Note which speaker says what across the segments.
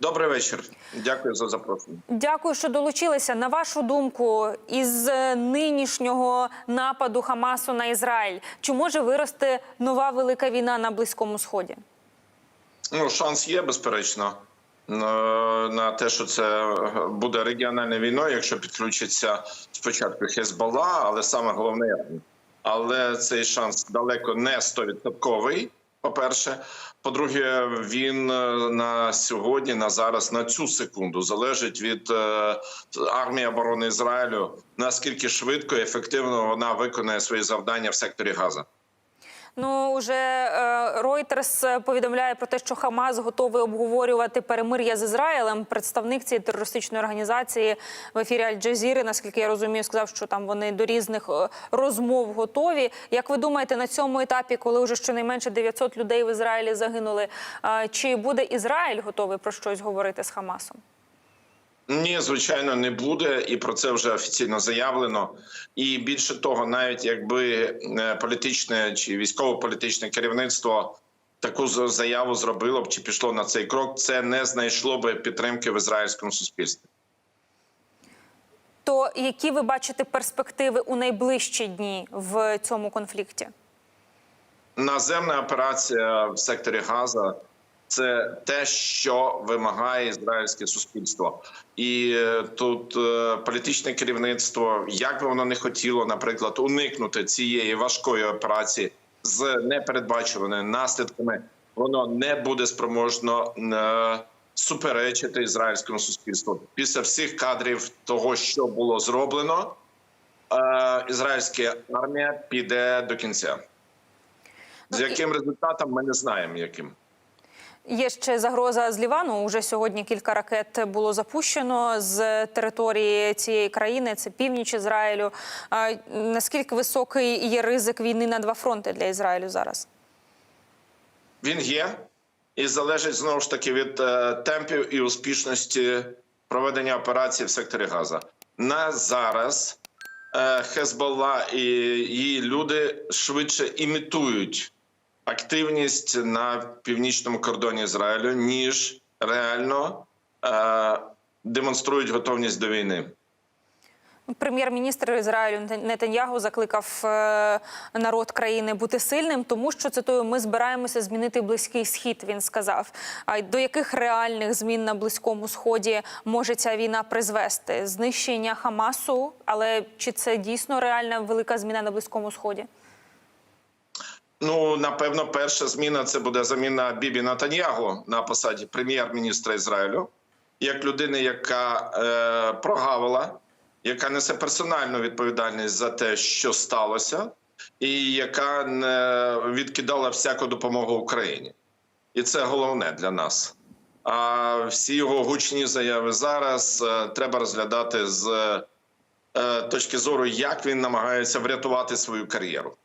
Speaker 1: Добрий вечір. Дякую за запрошення.
Speaker 2: Дякую, що долучилися. На вашу думку, із е, нинішнього нападу Хамасу на Ізраїль, чи може вирости нова велика війна на Близькому Сході?
Speaker 1: Ну, шанс є, безперечно, на те, що це буде регіональною війною, якщо підключиться спочатку Хезбалла, але саме головне Але цей шанс далеко не 100%. По-перше, по-друге, він е, на сьогодні, на зараз, на цю секунду залежить від е, армії оборони Ізраїлю, наскільки швидко і ефективно вона виконає свої завдання в секторі Газа.
Speaker 2: Ну уже е, Reuters повідомляє про те, що Хамас готовий обговорювати перемир'я з Ізраїлем. Представник цієї терористичної організації в ефірі Аль-Джазіри, наскільки я розумію, сказав, що там вони до різних е, розмов готові. Як ви думаєте, на цьому етапі, коли вже щонайменше 900 людей в Ізраїлі загинули, е, чи буде Ізраїль готовий про щось говорити з Хамасом?
Speaker 1: Ні, звичайно, не буде, і про це вже офіційно заявлено. І більше того, навіть якби е, політичне чи військово-політичне керівництво таку заяву зробило б чи пішло на цей крок, це не знайшло би підтримки в ізраїльському суспільстві.
Speaker 2: То які ви бачите перспективи у найближчі дні в цьому конфлікті?
Speaker 1: Наземна операція в секторі Газа це те, що вимагає ізраїльське суспільство, і е, тут е, політичне керівництво, як би воно не хотіло, наприклад, уникнути цієї важкої операції з непередбачуваними наслідками, воно не буде спроможно е, суперечити ізраїльському суспільству після всіх кадрів того, що було зроблено. Ізраїльська армія піде до кінця. З
Speaker 2: Ну,
Speaker 1: яким результатом ми не знаємо, яким.
Speaker 2: Є ще загроза з Лівану. Уже сьогодні кілька ракет було запущено з території цієї країни. Це північ Ізраїлю. Наскільки високий є ризик війни на два фронти для Ізраїлю зараз?
Speaker 1: Він є і залежить знову ж таки від е, темпів і успішності проведення операції в секторі Газа. На зараз е, Хезболла і її люди швидше імітують активність на північному кордоні Ізраїлю, ніж реально е, демонструють готовність до війни.
Speaker 2: Прем'єр-міністр Ізраїлю Нетаньягу закликав е, народ країни бути сильним, тому що цитую, ми збираємося змінити близький схід. Він сказав. А до яких реальних змін на близькому сході може ця війна призвести? Знищення Хамасу, але чи це дійсно реальна велика зміна на близькому сході?
Speaker 1: Ну напевно, перша зміна це буде заміна Бібі Натаньягу на посаді прем'єр-міністра Ізраїлю, як людини, яка е, прогавила, яка несе персональну відповідальність за те, що сталося, і яка не відкидала всяку допомогу Україні, і це головне для нас. А всі його гучні заяви зараз е, треба розглядати з е, точки зору, як він намагається врятувати свою кар'єру.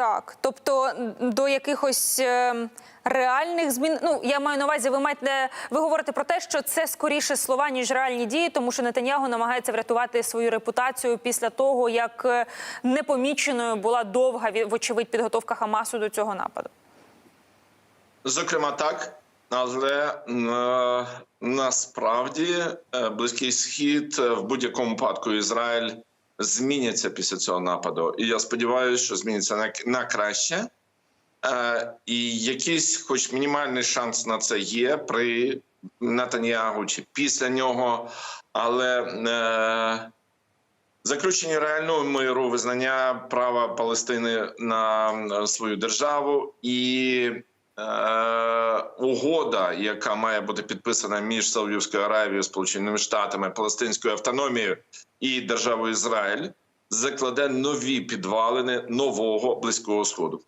Speaker 2: Так, тобто до якихось е, реальних змін. Ну я маю на увазі, ви маєте ви говорите про те, що це скоріше слова ніж реальні дії, тому що Нетаньягу намагається врятувати свою репутацію після того, як е, непоміченою була довга вочевидь підготовка Хамасу до цього нападу.
Speaker 1: Зокрема, так, але е, насправді е, близький схід е, в будь-якому випадку Ізраїль зміняться після цього нападу. І я сподіваюся, що зміниться на, на краще. Е, і якийсь, хоч мінімальний шанс на це є при Натаньягу чи після нього, але е, заключення реального миру, визнання права Палестини на свою державу і угода, яка має бути підписана між Саудівською Аравією, Сполученими Штатами, Палестинською автономією і державою Ізраїль, закладе нові підвалини нового близького сходу.